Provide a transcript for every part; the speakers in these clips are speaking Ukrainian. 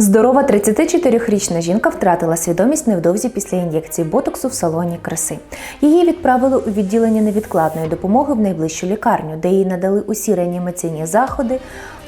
Здорова 34-річна жінка втратила свідомість невдовзі після ін'єкції ботоксу в салоні краси. Її відправили у відділення невідкладної допомоги в найближчу лікарню, де їй надали усі реанімаційні заходи.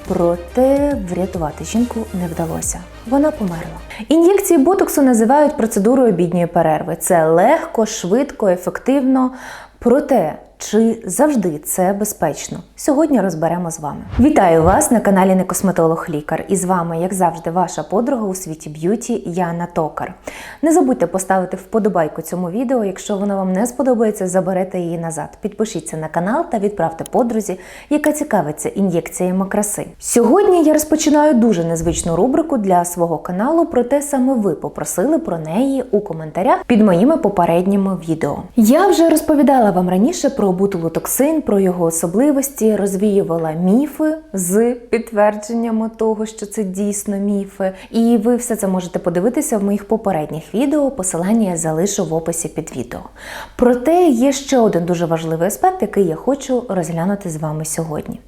Проте врятувати жінку не вдалося. Вона померла. Ін'єкції ботоксу називають процедурою обідньої перерви. Це легко, швидко, ефективно. Проте чи завжди це безпечно? Сьогодні розберемо з вами. Вітаю вас на каналі Не Косметолог Лікар. І з вами, як завжди, ваша подруга у світі б'юті Яна Токар. Не забудьте поставити вподобайку цьому відео. Якщо воно вам не сподобається, заберете її назад. Підпишіться на канал та відправте подрузі, яка цікавиться ін'єкціями краси. Сьогодні я розпочинаю дуже незвичну рубрику для свого каналу, проте саме ви попросили про неї у коментарях під моїми попередніми відео. Я вже розповідала вам раніше про бутулотоксин, про його особливості, розвіювала міфи з підтвердженнями того, що це дійсно міфи. І ви все це можете подивитися в моїх попередніх відео. Посилання я залишу в описі під відео. Проте є ще один дуже важливий аспект, який я хочу розглянути з вами сьогодні.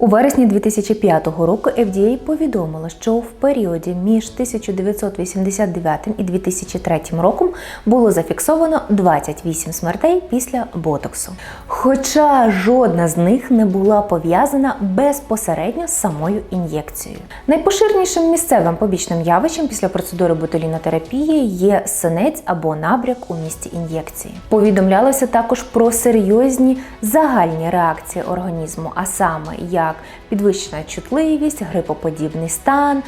У вересні 2005 року FDA повідомила, що в періоді між 1989 і 2003 роком було зафіксовано 28 смертей після ботоксу. Хоча жодна з них не була пов'язана безпосередньо з самою ін'єкцією. Найпоширенішим місцевим побічним явищем після процедури ботулінотерапії є синець або набряк у місці ін'єкції. Повідомлялося також про серйозні загальні реакції організму, а саме як підвищена чутливість, грипоподібний стан,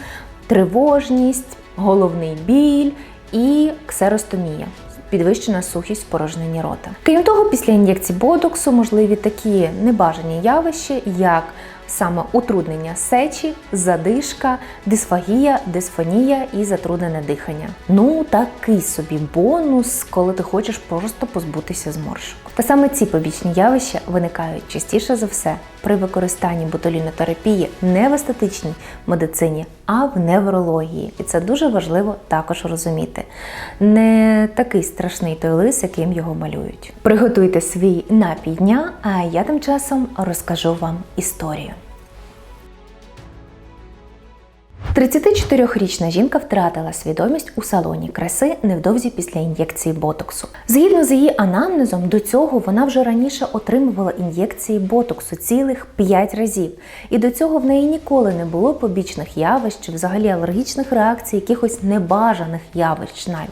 тривожність, головний біль і ксеростомія. Підвищена сухість порожнені рота. Крім того, після ін'єкції ботоксу можливі такі небажані явища, як саме утруднення сечі, задишка, дисфагія, дисфонія і затруднене дихання. Ну, такий собі бонус, коли ти хочеш просто позбутися зморшок. Та саме ці побічні явища виникають частіше за все при використанні ботулінотерапії не в естетичній медицині, а в неврології. І це дуже важливо також розуміти. Не такий страшний той лис, яким його малюють. Приготуйте свій напій дня, а я тим часом розкажу вам історію. 34-річна жінка втратила свідомість у салоні краси невдовзі після ін'єкції ботоксу. Згідно з її анамнезом, до цього вона вже раніше отримувала ін'єкції ботоксу цілих 5 разів, і до цього в неї ніколи не було побічних явищ чи взагалі алергічних реакцій, якихось небажаних явищ навіть.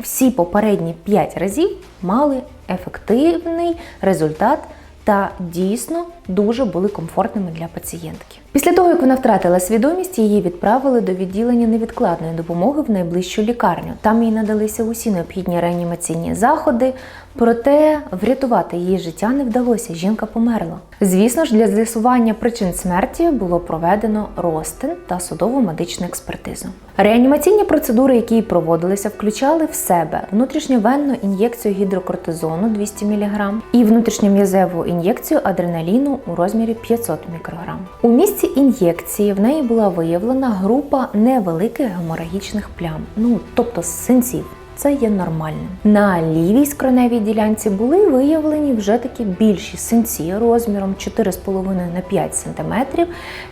Всі попередні 5 разів мали ефективний результат та дійсно дуже були комфортними для пацієнтки. Після того, як вона втратила свідомість, її відправили до відділення невідкладної допомоги в найближчу лікарню. Там їй надалися усі необхідні реанімаційні заходи, проте врятувати її життя не вдалося. Жінка померла. Звісно ж, для з'ясування причин смерті було проведено розтин та судову медичну експертизу. Реанімаційні процедури, які проводилися, включали в себе внутрішньовенну ін'єкцію гідрокортизону 200 мг і внутрішньом'язеву ін'єкцію адреналіну у розмірі 500 мікрограм. У місці ін'єкції в неї була виявлена група невеликих геморагічних плям, ну тобто синців. Це є нормальним. На лівій скроневій ділянці були виявлені вже такі більші синці розміром 4,5 на 5 см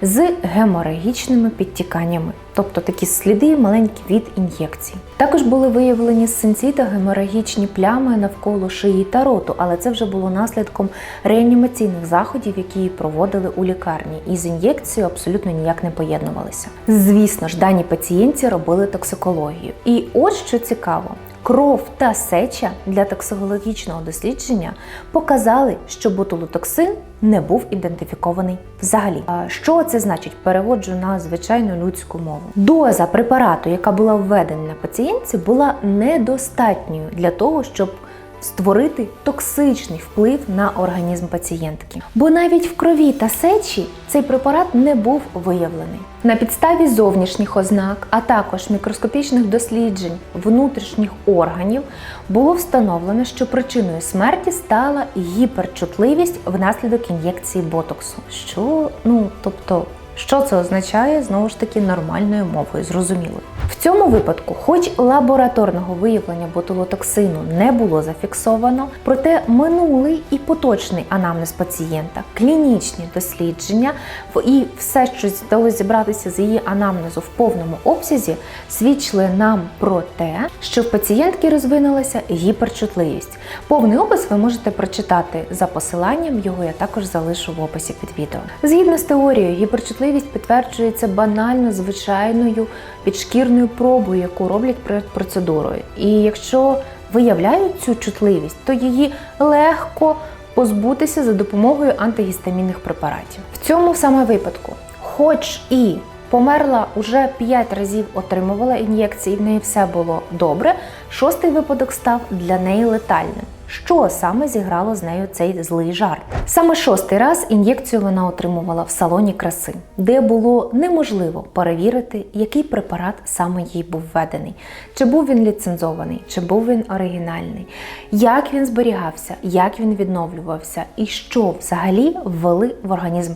з геморагічними підтіканнями, тобто такі сліди маленькі від ін'єкцій. Також були виявлені синці та геморагічні плями навколо шиї та роту, але це вже було наслідком реанімаційних заходів, які проводили у лікарні, і з ін'єкцією абсолютно ніяк не поєднувалися. Звісно ж, дані пацієнтці робили токсикологію. І от що цікаво. Кров та сеча для токсикологічного дослідження показали, що ботулотоксин не був ідентифікований взагалі. Що це значить? Переводжу на звичайну людську мову. Доза препарату, яка була введена на пацієнтці, була недостатньою для того, щоб створити токсичний вплив на організм пацієнтки. Бо навіть в крові та сечі цей препарат не був виявлений. На підставі зовнішніх ознак, а також мікроскопічних досліджень внутрішніх органів було встановлено, що причиною смерті стала гіперчутливість внаслідок ін'єкції ботоксу. Що, ну тобто. Що це означає знову ж таки нормальною мовою, зрозуміло. Цьому випадку, хоч лабораторного виявлення ботулотоксину не було зафіксовано, проте минулий і поточний анамнез пацієнта, клінічні дослідження і все, що вдалося зібратися з її анамнезу в повному обсязі, свідчили нам про те, що в пацієнтки розвинулася гіперчутливість. Повний опис ви можете прочитати за посиланням, його я також залишу в описі під відео. Згідно з теорією, гіперчутливість підтверджується банально звичайною підшкірною пробою, яку роблять перед процедурою. І якщо виявляють цю чутливість, то її легко позбутися за допомогою антигістамінних препаратів. В цьому саме випадку, хоч і померла уже 5 разів, отримувала ін'єкції, в неї все було добре. Шостий випадок став для неї летальним. Що саме зіграло з нею цей злий жарт? Саме шостий раз ін'єкцію вона отримувала в салоні краси, де було неможливо перевірити, який препарат саме їй був введений, чи був він ліцензований, чи був він оригінальний, як він зберігався, як він відновлювався, і що взагалі ввели в організм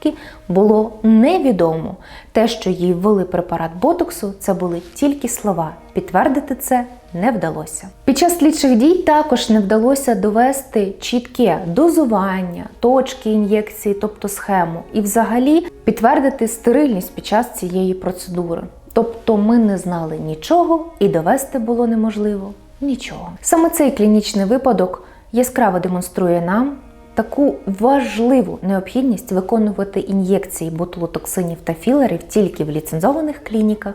пацієнтки, було невідомо. Те, що їй ввели препарат ботоксу, це були тільки слова. Підтвердити це не вдалося. Під час слідчих дій також не вдалося довести чітке дозування, точки ін'єкції, тобто схему, і взагалі підтвердити стерильність під час цієї процедури. Тобто ми не знали нічого і довести було неможливо нічого. Саме цей клінічний випадок яскраво демонструє нам таку важливу необхідність виконувати ін'єкції ботулотоксинів та філерів тільки в ліцензованих клініках,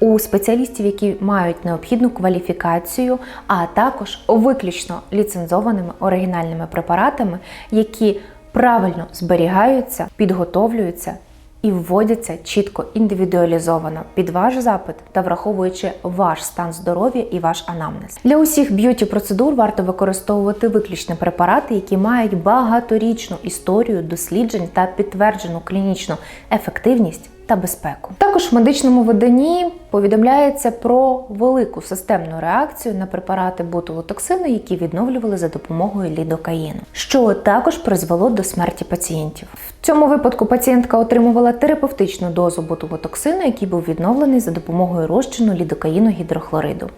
у спеціалістів, які мають необхідну кваліфікацію, а також виключно ліцензованими оригінальними препаратами, які правильно зберігаються, підготовлюються і вводяться чітко індивідуалізовано під ваш запит та враховуючи ваш стан здоров'я і ваш анамнез. Для усіх б'юті процедур варто використовувати виключно препарати, які мають багаторічну історію досліджень та підтверджену клінічну ефективність. Та безпеку. Також в медичному виданні повідомляється про велику системну реакцію на препарати ботулотоксину, які відновлювали за допомогою лідокаїну, що також призвело до смерті пацієнтів. В цьому випадку пацієнтка отримувала терапевтичну дозу ботулотоксину, який був відновлений за допомогою розчину лідокаїну гідрохлориду.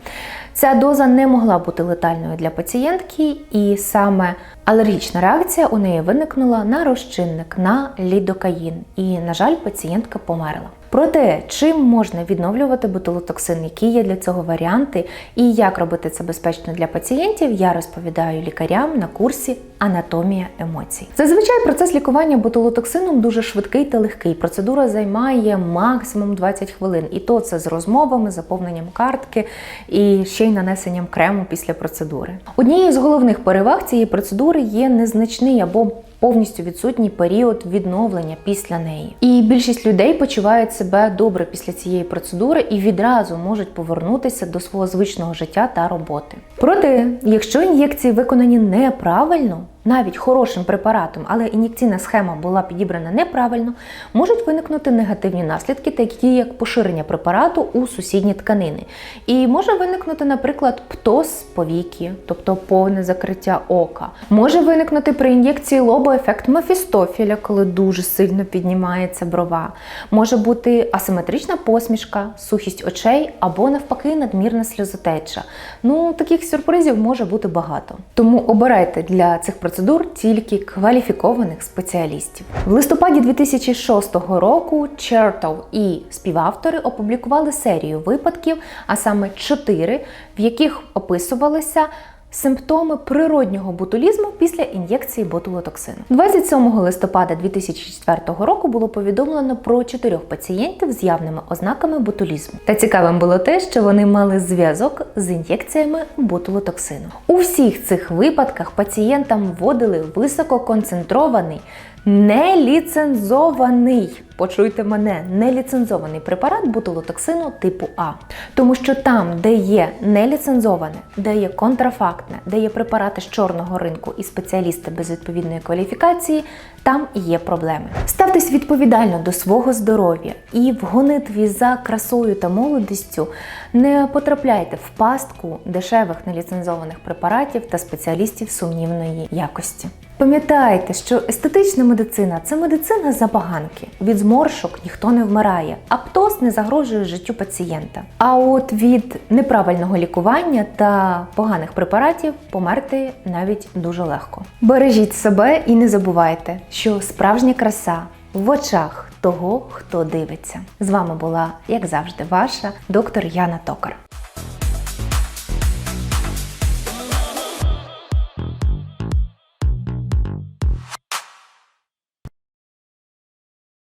Ця доза не могла бути летальною для пацієнтки, і саме алергічна реакція у неї виникнула на розчинник, на лідокаїн. І, на жаль, пацієнтка померла. Про те, чим можна відновлювати ботулотоксин, які є для цього варіанти, і як робити це безпечно для пацієнтів, я розповідаю лікарям на курсі Анатомія емоцій. Зазвичай процес лікування ботулотоксином дуже швидкий та легкий. Процедура займає максимум 20 хвилин, і то це з розмовами, заповненням картки і ще й нанесенням крему після процедури. Однією з головних переваг цієї процедури є незначний або повністю відсутній період відновлення після неї. І більшість людей почувають себе добре після цієї процедури і відразу можуть повернутися до свого звичного життя та роботи. Проте, якщо ін'єкції виконані неправильно, навіть хорошим препаратом, але ін'єкційна схема була підібрана неправильно, можуть виникнути негативні наслідки, такі як поширення препарату у сусідні тканини. І може виникнути, наприклад, птоз повіки, тобто повне закриття ока. Може виникнути при ін'єкції лобу ефект Мефістофіля, коли дуже сильно піднімається брова. Може бути асиметрична посмішка, сухість очей або навпаки надмірна сльозотеча. Ну, таких сюрпризів може бути багато. Тому обирайте для цих процедур тільки кваліфікованих спеціалістів. В листопаді 2006 року Чертов і співавтори опублікували серію випадків, а саме чотири, в яких описувалися Симптоми природнього ботулізму після ін'єкції ботулотоксину. 27 листопада 2004 року було повідомлено про чотирьох пацієнтів з явними ознаками ботулізму. Та цікавим було те, що вони мали зв'язок з ін'єкціями ботулотоксину. У всіх цих випадках пацієнтам вводили висококонцентрований неліцензований, почуйте мене, неліцензований препарат ботулотоксину типу А. Тому що там, де є неліцензоване, де є контрафактне, де є препарати з чорного ринку і спеціалісти без відповідної кваліфікації, там є проблеми. Ставтесь відповідально до свого здоров'я і в гонитві за красою та молодістю не потрапляйте в пастку дешевих неліцензованих препаратів та спеціалістів сумнівної якості. Пам'ятайте, що естетична медицина це медицина забаганки. Від зморшок ніхто не вмирає, а не загрожує життю пацієнта. А от від неправильного лікування та поганих препаратів померти навіть дуже легко. Бережіть себе і не забувайте, що справжня краса в очах того, хто дивиться. З вами була, як завжди, ваша доктор Яна Токар.